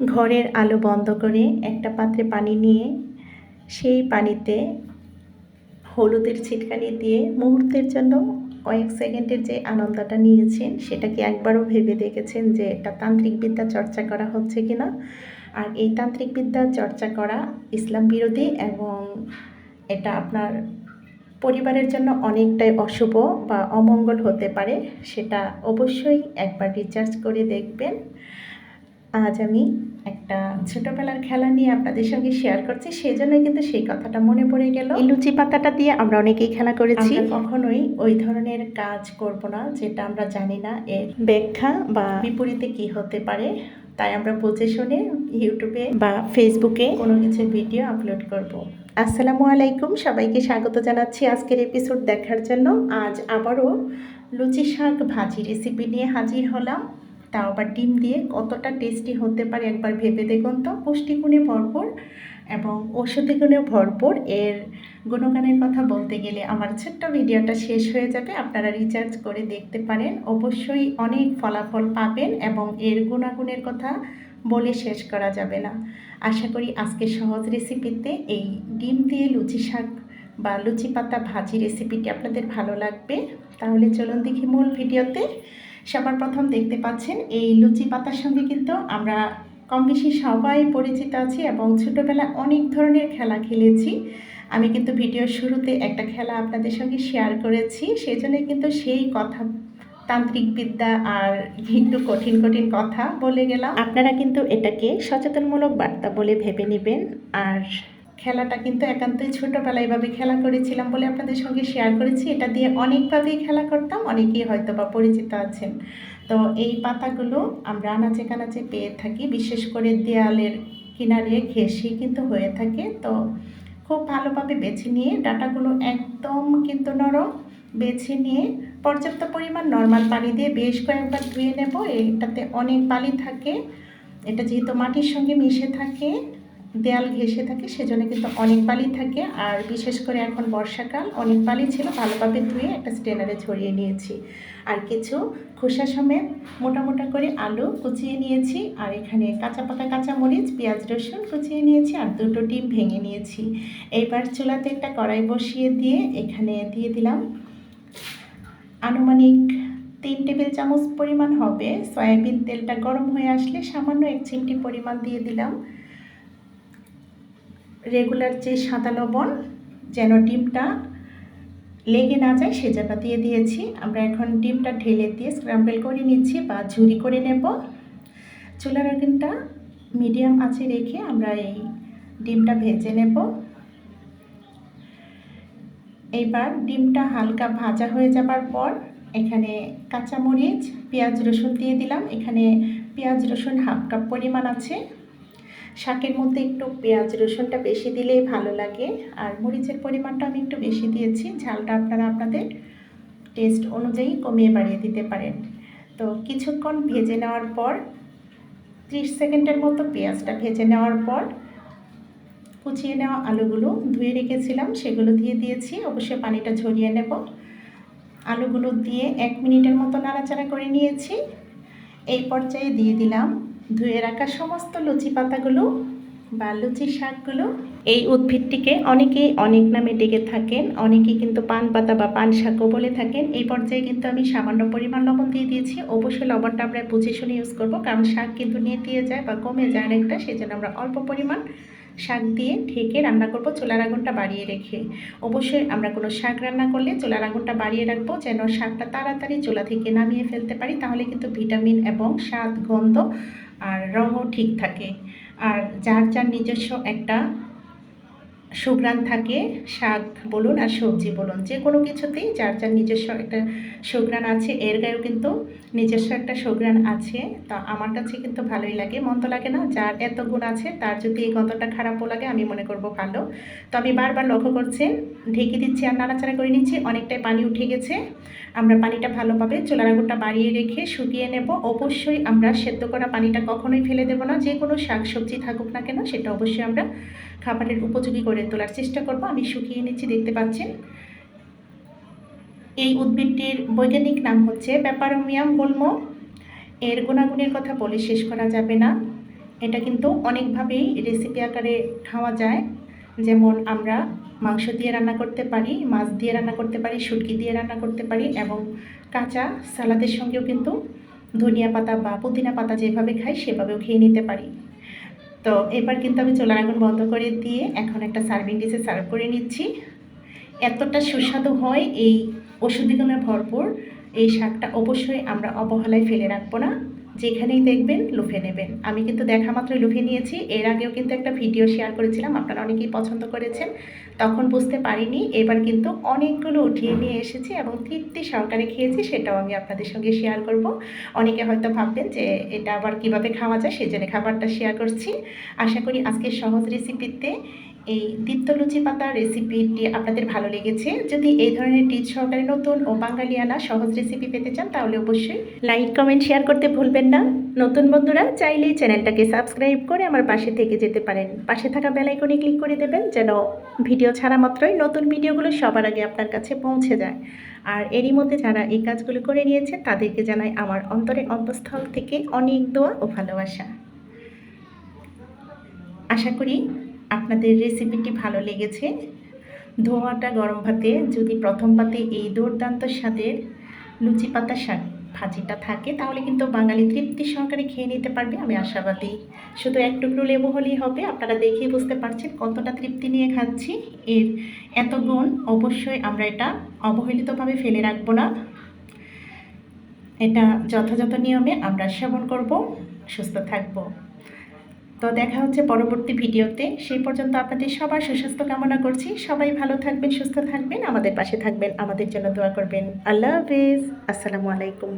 ঘরের আলো বন্ধ করে একটা পাত্রে পানি নিয়ে সেই পানিতে হলুদের ছিটকানি দিয়ে মুহূর্তের জন্য কয়েক সেকেন্ডের যে আনন্দটা নিয়েছেন সেটা কি একবারও ভেবে দেখেছেন যে এটা তান্ত্রিক বিদ্যা চর্চা করা হচ্ছে কিনা। আর এই তান্ত্রিক বিদ্যা চর্চা করা ইসলাম বিরোধী এবং এটা আপনার পরিবারের জন্য অনেকটাই অশুভ বা অমঙ্গল হতে পারে, সেটা অবশ্যই একবার রিচার্জ করে দেখবেন। আজ আমি একটা ছোটবেলার খেলা নিয়ে আপনাদের সঙ্গে শেয়ার করছি সেই জন্য কিন্তু সেই কথাটা মনে পড়ে গেল। এই লুচি পাতাটা দিয়ে আমরা অনেকেই খেলা করেছি। কখনোই ওই ধরনের কাজ করব না যেটা আমরা জানি না এর ব্যাখ্যা বা বিপরীতে কি হতে পারে। তাই আমরা বুঝে শুনে ইউটিউবে বা ফেসবুকে কোনো কিছু ভিডিও আপলোড করব। আসসালামু আলাইকুম সবাইকে স্বাগত জানাচ্ছি আজকের এপিসোড দেখার জন্য। আজ আবারও লুচি শাক ভাজি রেসিপি নিয়ে হাজির হলাম। তাও আবার ডিম দিয়ে কতটা টেস্টি হতে পারে একবার ভেবে দেখুন তো। পুষ্টিগুণে ভরপুর এবং ঔষধি গুণেও ভরপুর। এর গুণগানের কথা বলতে গেলে আমার ছোট্ট ভিডিওটা শেষ হয়ে যাবে। আপনারা রিচার্জ করে দেখতে পারেন। অবশ্যই অনেক ফলাফল পাবেন এবং এর গুণাগুণের কথা বলে শেষ করা যাবে না। আশা করি আজকে সহজ রেসিপিতে এই ডিম দিয়ে লুচি শাক বা লুচি পাতা ভাজি রেসিপিটি আপনাদের ভালো লাগবে। তাহলে চলুন দেখি মূল ভিডিওতে। সবার প্রথম দেখতে পাচ্ছেন এই লুচি পাতার সঙ্গে কিন্তু আমরা কম বেশি সবাই পরিচিত আছি এবং ছোটোবেলায় অনেক ধরনের খেলা খেলেছি। আমি কিন্তু ভিডিওর শুরুতে একটা খেলা আপনাদের সঙ্গে শেয়ার করেছি সেই জন্য কিন্তু সেই কথা, তান্ত্রিক বিদ্যা আর একটু কঠিন কঠিন কথা বলে গেলাম। আপনারা কিন্তু এটাকে সচেতনমূলক বার্তা বলে ভেবে নেবেন। আর খেলাটা কিন্তু একান্তই ছোটোবেলায় এভাবে খেলা করেছিলাম বলে আপনাদের সঙ্গে শেয়ার করেছি। এটা দিয়ে অনেকভাবেই খেলা করতাম, অনেকেই হয়তো বা পরিচিত আছেন। তো এই পাতাগুলো আমরা আনাচে কানাচে পেয়ে থাকি, বিশেষ করে দেয়ালের কিনারে ঘেসে কিন্তু হয়ে থাকে। তো খুব ভালোভাবে বেছে নিয়ে, ডাটাগুলো একদম কিন্তু নরম বেছে নিয়ে, পর্যাপ্ত পরিমাণ নর্মাল পানি দিয়ে বেশ কয়েকবার ধুয়ে নেব। এটাতে অনেক বালি থাকে, এটা যেহেতু মাটির সঙ্গে মিশে থাকে দেয়াল ঘেসে থাকে, সেজন্য কিন্তু অনেক বালি থাকে। আর বিশেষ করে এখন বর্ষাকাল, অনেক বালি ছিল, ভালোভাবে ধুয়ে একটা স্টেনারে ছড়িয়ে নিয়েছি। আর কিছু খোসা সমেত মোটা মোটা করে আলু কুচিয়ে নিয়েছি, আর এখানে কাঁচা পাকা কাঁচা মরিচ পেঁয়াজ রসুন কুচিয়ে নিয়েছি, আর দুটো ডিম ভেঙে নিয়েছি। এইবার চুলাতে একটা কড়াই বসিয়ে দিয়ে এখানে দিয়ে দিলাম আনুমানিক তিন টেবিল চামচ পরিমাণ হবে। সয়াবিন তেলটা গরম হয়ে আসলে সামান্য এক চিমটি পরিমাণ দিয়ে দিলাম। রেগুলার যে সাদা লবণ যেন ডিমটা লেগে না যায় সেজন্য দিয়ে দিয়েছি। আমরা এখন ডিমটা ঢেলে দিয়ে স্ক্রাম্বেল করে নিচ্ছি বা ঝুরি করে নেব। চুলার আগুনটা মিডিয়াম আছে রেখে আমরা এই ডিমটা ভেজে নেব। এইবার ডিমটা হালকা ভাজা হয়ে যাবার পর এখানে কাঁচামরিচ, পেঁয়াজ রসুন দিয়ে দিলাম। এখানে পেঁয়াজ রসুন হাফ কাপ পরিমাণ আছে। শাকের মধ্যে একটু পেঁয়াজ, রসুনটা বেশি দিলেই ভালো লাগে। আর মরিচের পরিমাণটা আমি একটু বেশি দিয়েছি, ঝালটা আপনারা আপনাদের টেস্ট অনুযায়ী কমিয়ে বাড়িয়ে দিতে পারেন। তো কিছুক্ষণ ভেজে নেওয়ার পর, ত্রিশ সেকেন্ডের মতো পেঁয়াজটা ভেজে নেওয়ার পর, কুচিয়ে নেওয়া আলুগুলো ধুয়ে রেখেছিলাম, সেগুলো দিয়ে দিয়েছি। অবশ্যই পানিটা ঝরিয়ে নেব। আলুগুলো দিয়ে এক মিনিটের মতো নাড়াচাড়া করে নিয়েছি। এই পর্যায়ে দিয়ে দিলাম ধুয়ে রাখা সমস্ত লুচি পাতাগুলো বা লুচি শাকগুলো। এই উদ্ভিদটিকে অনেকেই অনেক নামে ডেকে থাকেন, অনেকেই কিন্তু পান পাতা বা পান শাকও বলে থাকেন। এই পর্যায়ে কিন্তু আমি সামান্য পরিমাণ লবণ দিয়ে দিয়েছি। অবশ্যই লবণটা আমরা বুঝে শুনে ইউজ করব, কারণ শাক কিন্তু নিয়ে দিয়ে যায় বা কমে যায় অনেকটা সেই জন্য আমরা অল্প পরিমাণ শাক দিয়ে ঢেকে রান্না করব চুলার আগুনটা বাড়িয়ে রেখে। অবশ্যই আমরা কোনো শাক রান্না করলে চুলার আগুনটা বাড়িয়ে রাখব, যেন শাকটা তাড়াতাড়ি চুলা থেকে নামিয়ে ফেলতে পারি, তাহলে কিন্তু ভিটামিন এবং স্বাদ গন্ধ আর রঙও ঠিক থাকে। আর যার যার নিজস্ব একটা সুগ্রাণ থাকে, শাক বলুন আর সবজি বলুন, যে কোনো কিছুতেই যার যার নিজস্ব একটা সুগ্রাণ আছে, এর গায়েও কিন্তু নিজস্ব একটা সুগ্রাণ আছে, তা আমার কাছে কিন্তু ভালোই লাগে। মন্দ লাগে না, যার এত গুণ আছে, তার যদি এই গন্ধটা খারাপও লাগে, আমি মনে করব ভালো। তো আমি বারবার লক্ষ্য করছেন ঢেকে দিচ্ছি আর নাড়াচাড়া করে নিচ্ছি, অনেকটাই পানি উঠে গেছে। আমরা পানিটা ভালোভাবে চুলার আগুনটা বাড়িয়ে রেখে শুকিয়ে নেব। অবশ্যই আমরা সেদ্ধ করা পানিটা কখনোই ফেলে দেবো না, যে কোনো শাক সবজি থাকুক না কেন, সেটা অবশ্যই আমরা খাবারের উপযোগী করে তোলার চেষ্টা করব। আমি শুকিয়ে নিচ্ছি, দেখতে পাচ্ছেন। এই উদ্ভিদটির বৈজ্ঞানিক নাম হচ্ছে ব্যাপারমিয়াম গুল্ম। এর গুণাগুণের কথা বলে শেষ করা যাবে না। এটা কিন্তু অনেকভাবেই রেসিপি আকারে খাওয়া যায়। যেমন আমরা মাংস দিয়ে রান্না করতে পারি, মাছ দিয়ে রান্না করতে পারি, শুটকি দিয়ে রান্না করতে পারি এবং কাঁচা সালাদের সঙ্গেও কিন্তু ধনিয়া পাতা বা পুদিনা পাতা যেভাবে খাই, সেভাবেও খেয়ে নিতে পারি। তো এবার কিন্তু আমি চোলার আগুন বন্ধ করে দিয়ে এখন একটা সার্ভিং ডিশে সার্ভ করে নিচ্ছি। এতটা সুস্বাদু হয় এই ওষুধি গুণে ভরপুর। এই শাকটা অবশ্যই আমরা অবহেলায় ফেলে রাখব না। যেখানেই দেখবেন, লুফে নেবেন। আমি কিন্তু দেখা মাত্রই লুফে নিয়েছি। এর আগেও কিন্তু একটা ভিডিও শেয়ার করেছিলাম, আপনারা অনেকেই পছন্দ করেছেন। তখন বুঝতে পারিনি, এবার কিন্তু অনেকগুলো উঠিয়ে নিয়ে এসেছি এবং তৃপ্তি সহকারে খেয়েছি, সেটাও আমি আপনাদের সঙ্গে শেয়ার করব। অনেকে হয়তো ভাববেন যে এটা আবার কীভাবে খাওয়া যায় সেই জন্য খাবারটা শেয়ার করছি। আশা করি আজকের সহজ রেসিপিতে এই তিত্তলুচি পাতা রেসিপিটি আপনাদের ভালো লেগেছে? যদি এই ধরনের টিচ সহকারে নতুন ও বাঙালিয়ানা সহজ রেসিপি পেতে চান, তাহলে অবশ্যই লাইক কমেন্ট শেয়ার করতে ভুলবেন না। নতুন বন্ধুরা, চাইলেই চ্যানেলটাকে সাবস্ক্রাইব করে আমার পাশে থেকে যেতে পারেন। পাশে থাকা বেলাইকনে ক্লিক করে দেবেন, যেন ভিডিও ছাড়া মাত্রই নতুন ভিডিওগুলো সবার আগে আপনার কাছে পৌঁছে যায়। আর এরই মধ্যে যারা এই কাজগুলো করে নিয়েছে তাদেরকে জানাই আমার অন্তরে অন্তঃস্থল থেকে অনেক দোয়া ও ভালোবাসা। আশা করি আপনাদের রেসিপিটি ভালো লেগেছে, ধোয়াটা গরম ভাতে, যদি প্রথম পাতে এই দুর্দান্ত স্বাদের লুচি পাতা শাক ভাজিটা থাকে, তাহলে কিন্তু বাঙালি তৃপ্তি সহকারে খেয়ে নিতে পারবে, আমি আশাবাদী। শুধু এক টুকরো লেবু হলেই হবে, আপনারা দেখেই বুঝতে পারছেন কতটা তৃপ্তি নিয়ে খাচ্ছি। এর এত গুণ অবশ্যই আমরা এটা অবহেলিতভাবে ফেলে রাখব না। এটা যথাযথ নিয়মে আমরা সেবন করব, সুস্থ থাকব। তো দেখা হচ্ছে পরবর্তী ভিডিওতে। সেই পর্যন্ত আপনাদের সবার সুস্বাস্থ্য কামনা করছি। সবাই ভালো থাকবেন, সুস্থ থাকবেন, আমাদের পাশে থাকবেন, আমাদের জন্য দোয়া করবেন। আল্লাহ হাফেজ। আসসালামু আলাইকুম।